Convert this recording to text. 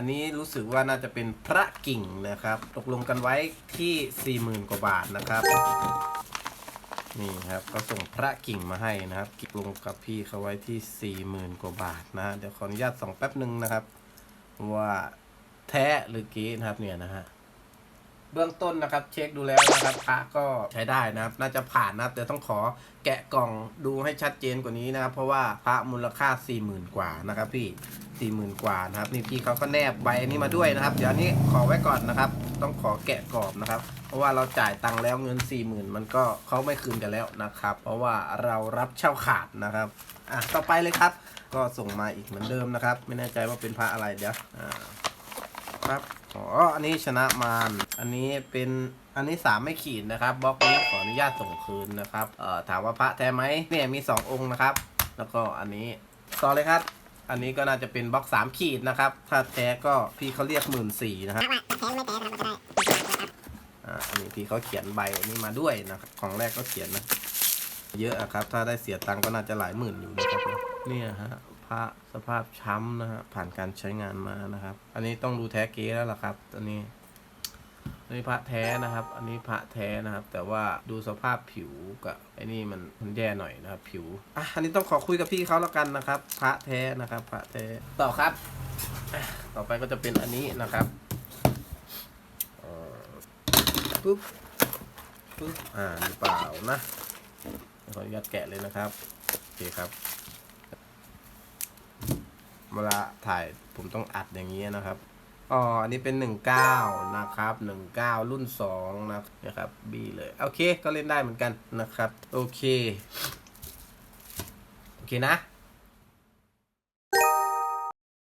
อันนี้รู้สึกว่าน่าจะเป็นพระกิ่งนะครับ ตกลงกันไว้ที่ 40,000 กว่าบาทนะครับ นี่ครับก็ส่งพระกิ่งมาให้นะครับกิบลงกับพี่เขาไว้ที่ 40,000 กว่าบาทนะฮะเดี๋ยวขออนุญาตส่องแป๊บหนึ่งนะครับ ว่าแท้หรือเก๊นะครับเนี่ยนะฮะ เบื้องต้นนะครับ เช็คดูแล้วนะครับพระก็ใช้ได้นะครับ น่าจะผ่านนะครับ แต่ต้องขอแกะกล่องดูให้ชัดเจนกว่านี้นะครับ เพราะว่าพระมูลค่า 40,000 กว่านะครับ พี่40,000กว่านะครับ นี่พี่เขาก็แนบใบอันนี้มาด้วยนะครับ เดี๋ยวนี้ขอไว้ก่อนนะครับ ต้องขอแกะกรอบนะครับ เพราะว่าเราจ่ายตังค์แล้วเงิน40,000มันก็เขาไม่คืนกันแล้วนะครับ เพราะว่าเรารับเช่าขาดนะครับอะต่อไปเลยครับ ก็ส่งมาอีกเหมือนเดิมนะครับ ไม่แน่ใจว่าเป็นพระอะไรเดี๋ยวอ่าครับ อ๋อ อันนี้ชนะมารอันนี้เป็นอันนี้สามไม่ขีดนะครับบล็อกนี้ขออนุญาตส่งคืนนะครับเอ่อถามว่าพระแท้ไหมเนี่ยมีสององค์นะครับ แล้วก็อันนี้ต่อเลยครับ อันนี้ก็น่าจะเป็นบล็อกสามขีดนะครับ ถ้าแท้ก็พี่เขาเรียกหมื่นสี่นะครับอ่าอันนี้พี่เขาเขียนใบนี้มาด้วยนะครับของแรกก็เขียนนะ เยอะอะครับ ถ้าได้เสียตังก็น่าจะหลายหมื่นอยู่นะครับเนี่ยฮะ ระสภาพช้ำนะฮะผ่านการใช้งานมานะครับ อันนี้ต้องดูแท้เก๊แล้วล่ะครับอันนี้อันนี้พระแท้นะครับ อันนี้พระแท้นะครับ แต่ว่าดูสภาพผิวกับไอ้นี่มันมันแย่หน่อยนะครับผิวอะอันนี้ต้องขอคุยกับพี่เขาแล้วกันนะครับ พระแท้นะครับพระแท้ต่อครับ ต่อไปก็จะเป็นอันนี้นะครับปุ๊บปุ๊บอ่าหรือเปล่านะขออนุญาตแกะเลยนะครับ โอเคครับ เวลาถ่ายผมต้องอัดอย่างนี้นะครับอ๋ออันนี้เป็น 19 นะครับ 19 รุ่น 2 นะนะครับ B เลย โอเค ก็เล่นได้เหมือนกันนะครับ โอเค โอเคนะ